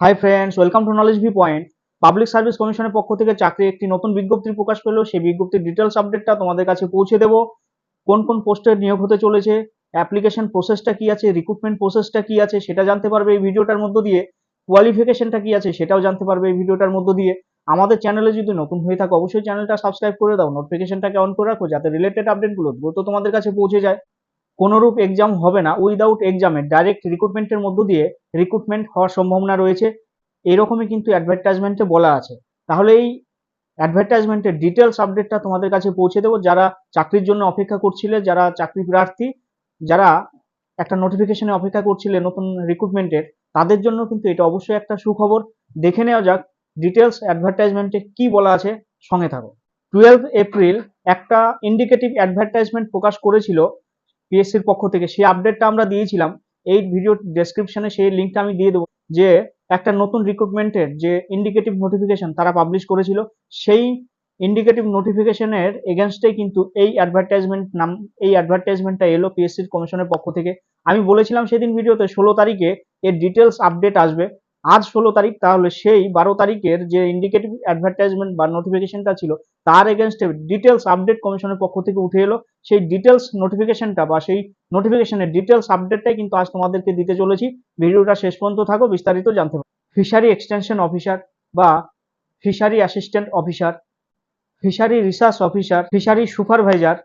Hi friends welcome to knowledge V point public service কমিশনের পক্ষ থেকে চাকরি একটি নতুন বিজ্ঞপ্তি প্রকাশ পেল। সেই বিজ্ঞপ্তির ডিটেলস আপডেটটা তোমাদের কাছে পৌঁছে দেবো। কোন কোন পোস্টে নিয়োগ হতে চলেছে অ্যাপ্লিকেশন প্রসেসটা কি আছে রিক্রুটমেন্ট প্রসেসটা কি আছে, সেটা জানতে পারবে এই ভিডিওটার মধ্য দিয়ে। কোয়ালিফিকেশনটা কি আছে, সেটাও জানতে পারবে এই ভিডিওটার মধ্য দিয়ে। আমাদের চ্যানেলে যদি নতুন হয়ে থাকো, অবশ্যই চ্যানেলটা সাবস্ক্রাইব করে দাও। নোটিফিকেশনটাকে অন করে রাখো, যাতে রিলেটেড আপডেটগুলো দ্রুত তোমাদের কাছে পৌঁছে যায়। কোনোরূপ এক্সাম হবে না উইদাউট এক্সামে ডাইরেক্ট রিক্রুটমেন্টের মধ্য দিয়ে রিক্রুটমেন্ট হওয়ার সম্ভাবনা রয়েছে। এরকমই কিন্তু অ্যাডভার্টাইজমেন্টে বলা আছে। তাহলে এই অ্যাডভার্টাইজমেন্টের ডিটেলস আপডেটটা তোমাদের কাছে পৌঁছে দেবো। যারা চাকরির জন্য অপেক্ষা করছিলে, যারা চাকরি প্রার্থী, যারা একটা নোটিফিকেশনে অপেক্ষা করছিলে নতুন রিক্রুটমেন্টের তাদের জন্য কিন্তু এটা অবশ্যই একটা সুখবর। দেখে নেওয়া যাক ডিটেলস অ্যাডভার্টাইজমেন্টে কি বলা আছে। সঙ্গে থাকো। টুয়েলভ এপ্রিল একটা ইন্ডিকেটিভ অ্যাডভার্টাইজমেন্ট প্রকাশ করেছিল পিএসসির পক্ষ থেকে সেই আপডেটটা আমরা দিয়েছিলাম। এই ভিডিও ডেসক্রিপশনে সেই লিঙ্কটা আমি দিয়ে দেবো যে একটা নতুন রিক্রুটমেন্টের যে ইন্ডিকেটিভ নোটিফিকেশন তারা পাবলিশ করেছিল, সেই ইন্ডিকেটিভ নোটিফিকেশনের এগেনস্টে কিন্তু এই অ্যাডভার্টাইজমেন্ট নাম, এই অ্যাডভার্টাইজমেন্টটা এলো পিএসসির কমিশনের পক্ষ থেকে। আমি বলেছিলাম সেদিন ভিডিওতে ষোলো তারিখে এর ডিটেলস আপডেট আসবে। আজ ষোলো তারিখ, তাহলে সেই বারো তারিখের যে ইন্ডিকেটিভ অ্যাডভার্টাইজমেন্ট বা নোটিফিকেশনটা ছিল, তার এগেনস্টে ডিটেলস আপডেট কমিশনের পক্ষ থেকে উঠে এলো। সেই ডিটেলস নোটিফিকেশনটা বা সেই নোটিফিকেশনের ডিটেলস আপডেটটাই কিন্তু আজ তোমাদেরকে দিতে চলেছি। ভিডিওটা শেষ পর্যন্ত থাকো, বিস্তারিত জানতে পারো। ফিশারি এক্সটেনশন অফিসার বা fishery assistant officer fishery research officer fishery supervisor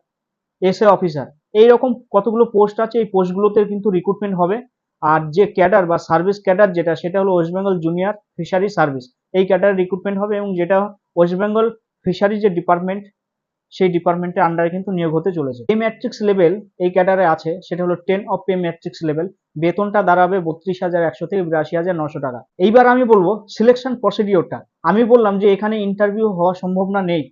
S A officer এইরকম কতগুলো পোস্ট আছে, এই পোস্টগুলোতে কিন্তু রিক্রুটমেন্ট হবে। আর যে ক্যাডার বা সার্ভিস ক্যাডার যেটা, সেটা হলো West Bengal junior fishery service এই ক্যাডার রিক্রুটমেন্ট হবে এবং যেটা ওয়েস্ট বেঙ্গল ফিশারি যে ডিপার্টমেন্ট সেই ডিপার্টমেন্টের আন্ডারে কিন্তু নিয়োগ হতে চলেছে। পে ম্যাট্রিক্স লেভেল এই ক্যাডারে আছে, সেটা হলো ten of pay matrix level বেতনটা দাঁড়াবে বত্রিশ হাজার একশো থেকে বিরাশি হাজার নশো টাকা। এইবার আমি বলব সিলেকশন প্রসিডিওরটা আমি বললাম যে এখানে ইন্টারভিউ হওয়ার সম্ভাবনা নেই।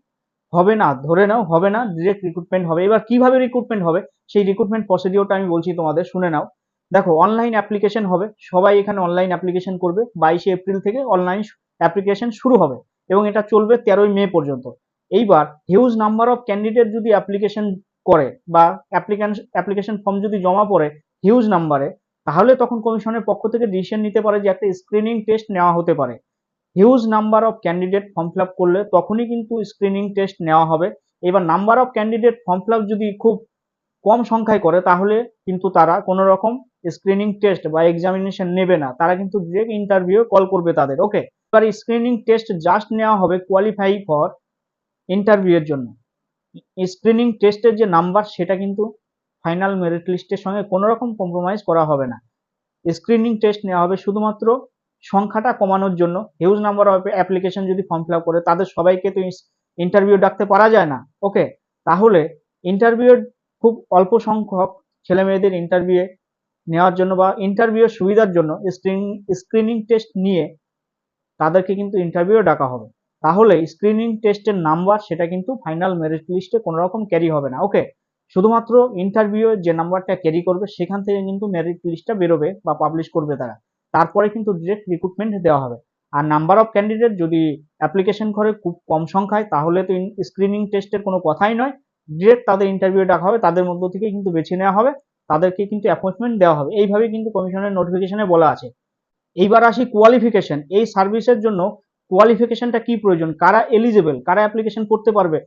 হবে না, ধরে নাও, হবে না ডিরেক্ট রিক্রুটমেন্ট হবে। এবার কীভাবে রিক্রুটমেন্ট হবে? সেই রিক্রুটমেন্ট প্রসিডিওরটা আমি বলছি তোমাদের, শুনে নাও। দেখো অনলাইন অ্যাপ্লিকেশন হবে। সবাই এখানে অনলাইন অ্যাপ্লিকেশন করবে। বাইশে এপ্রিল থেকে অনলাইন অ্যাপ্লিকেশন শুরু হবে এবং এটা চলবে তেরোই মে পর্যন্ত। এইবার হিউজ নাম্বার অফ ক্যান্ডিডেট যদি অ্যাপ্লিকেশন করে বা অ্যাপ্লিকেশন ফর্ম যদি জমা পড়ে হিউজ নাম্বারে তাহলে তখন কমিশনের পক্ষ থেকে ডিসিশন নিতে পারে যে একটা স্ক্রিনিং টেস্ট নেওয়া হতে পারে। Huge number of candidate form fill করলে তখনই কিন্তু স্ক্রিনিং টেস্ট নেওয়া হবে। এবার number of candidate form fill যদি খুব কম সংখ্যায় করে, তাহলে কিন্তু তারা কোনো রকম স্ক্রিনিং টেস্ট বা এক্সামিনেশন নেবে না, তারা কিন্তু ডিরেক্ট ইন্টারভিউ কল করবে তাদের ওকে এবার স্ক্রিনিং টেস্ট জাস্ট নেওয়া হবে কোয়ালিফাই ফর ইন্টারভিউ এর জন্য। স্ক্রিনিং টেস্টের যে নাম্বার সেটা কিন্তু ফাইনাল মেরিট লিস্টের সঙ্গে কোনো রকম কম্প্রোমাইজ করা হবে না। স্ক্রিনিং টেস্ট নেওয়া হবে শুধুমাত্র সংখ্যাটা কমানোর জন্য হিউজ নাম্বার অফ অ্যাপ্লিকেশন যদি ফর্ম ফিল করে, তাদের সবাইকে তো ইন্টারভিউ ডাকতে পারা যায় না ওকে তাহলে ইন্টারভিউর খুব অল্প সংখ্যক ছেলে মেয়েদের ইন্টারভিউ নেওয়ার জন্য বা ইন্টারভিউর সুবিধার জন্য স্ক্রিনিং স্ক্রিনিং টেস্ট নিয়ে তাদেরকে কিন্তু ইন্টারভিউ ডাকা হবে। তাহলে স্ক্রিনিং টেস্টের নাম্বার সেটা কিন্তু ফাইনাল মেরিট লিস্টে কোনো রকম ক্যারি হবে না। ওকে শুধুমাত্র ইন্টারভিউ যে নাম্বারটা ক্যারি করবে, সেখান থেকে কিন্তু মেরিট লিস্টটা বেরোবে বা পাবলিশ করবে তারা। তারপরে কিন্তু ডিরেক্ট রিক্রুটমেন্ট দেওয়া হবে। আর নাম্বার অফ ক্যান্ডিডেট যদি অ্যাপ্লিকেশন করে খুব কম সংখ্যায়, তাহলে তো স্ক্রিনিং টেস্টের কোনো কথাই নয়। ডিরেক্ট তাদের ইন্টারভিউ ডাকা হবে, তাদের মধ্য থেকে কিন্তু বেছে নেওয়া হবে। তাদেরকে কিন্তু অ্যাপয়েন্টমেন্ট দেওয়া হবে। এইভাবে কিন্তু কমিশনের নোটিফিকেশনে বলা আছে। এইবার আসি কোয়ালিফিকেশন এই সার্ভিসের জন্য কোয়ালিফিকেশনটা কি প্রয়োজন? কারা এলিজেবল কারা অ্যাপ্লিকেশন করতে পারবে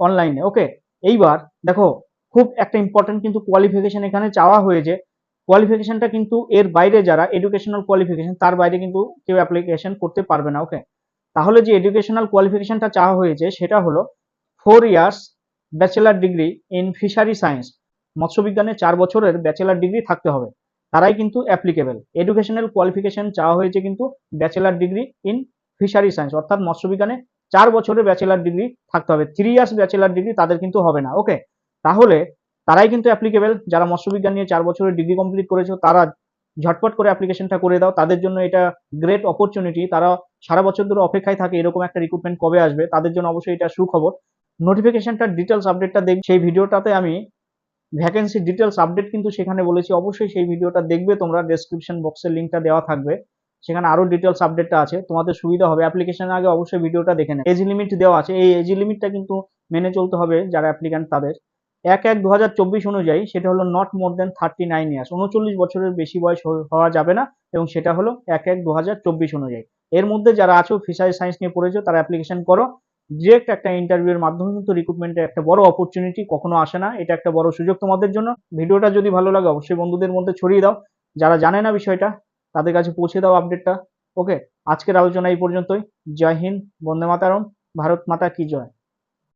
অনলাইনে ওকে এইবার দেখো, খুব একটা ইম্পর্টেন্ট কিন্তু কোয়ালিফিকেশন এখানে চাওয়া হয়েছে। কোয়ালিফিকেশনটা কিন্তু এর বাইরে যারা এডুকেশনাল কোয়ালিফিকেশন তার বাইরে কিন্তু কেউ অ্যাপ্লিকেশন করতে পারবে না। ওকে তাহলে যে এডুকেশনাল কোয়ালিফিকেশনটা চাওয়া হয়েছে, সেটা হলো four years bachelor degree in fishery science মৎস্যবিজ্ঞানে চার বছরের ব্যাচেলার ডিগ্রি থাকতে হবে। তারাই কিন্তু অ্যাপ্লিকেবল এডুকেশনাল কোয়ালিফিকেশন চাওয়া হয়েছে কিন্তু bachelor degree in fishery science অর্থাৎ মৎস্যবিজ্ঞানে চার বছরের ব্যাচেলার ডিগ্রি থাকতে হবে। থ্রি ইয়ার্স ব্যাচেলার ডিগ্রি তাদের কিন্তু হবে না। ওকে তাহলে তারাই কিন্তু অ্যাপ্লিকেবল যারা মৎস্যবিজ্ঞান নিয়ে চার বছরের ডিগ্রি কমপ্লিট করেছ, তারা ঝটপট করে অ্যাপ্লিকেশনটা করে দাও। তাদের জন্য এটা গ্রেট অপরচুনিটি তারা সারা বছর ধরে অপেক্ষায় থাকে এরকম একটা রিক্রুটমেন্ট কবে আসবে। তাদের জন্য অবশ্যই এটা সুখবর। নোটিফিকেশনটার ডিটেলস আপডেটটা দেখ সেই ভিডিওটাতে আমি ভ্যাকেন্সি ডিটেলস আপডেট কিন্তু সেখানে বলেছি। অবশ্যই সেই ভিডিওটা দেখবে, তোমরা ডেসক্রিপশন বক্সের লিঙ্কটা দেওয়া থাকবে। সেখানে আরও ডিটেলস আপডেটটা আছে, তোমাদের সুবিধা হবে। অ্যাপ্লিকেশনের আগে অবশ্যই ভিডিওটা দেখে নেবে। এজ লিমিট দেওয়া আছে। এই এজ লিমিটটা কিন্তু মেনে চলতে হবে যারা অ্যাপ্লিক্যান্ট তাদের। এক এক দু অনুযায়ী সেটা হলো not more than thirty nine years উনচল্লিশ বছরের বেশি বয়স হওয়া যাবে না এবং সেটা হলো এক এক দু অনুযায়ী। এর মধ্যে যারা আছো ফিশারি সায়েন্স নিয়ে পড়েছো, তারা অ্যাপ্লিকেশন করো। ডিরেক্ট একটা ইন্টারভিউর মাধ্যমে কিন্তু রিক্রুটমেন্টের একটা বড় অপরচুনিটি কখনো আসে না। এটা একটা বড় সুযোগ তোমাদের জন্য। ভিডিওটা যদি ভালো লাগে, অবশ্যই বন্ধুদের মধ্যে ছড়িয়ে দাও। যারা জানে না বিষয়টা, তাদের কাছে পৌঁছে দাও আপডেটটা ওকে আজকের আলোচনা এই পর্যন্তই। জয় হিন্দ, বন্দে মাতারম। ভারত মাতা কি জয়?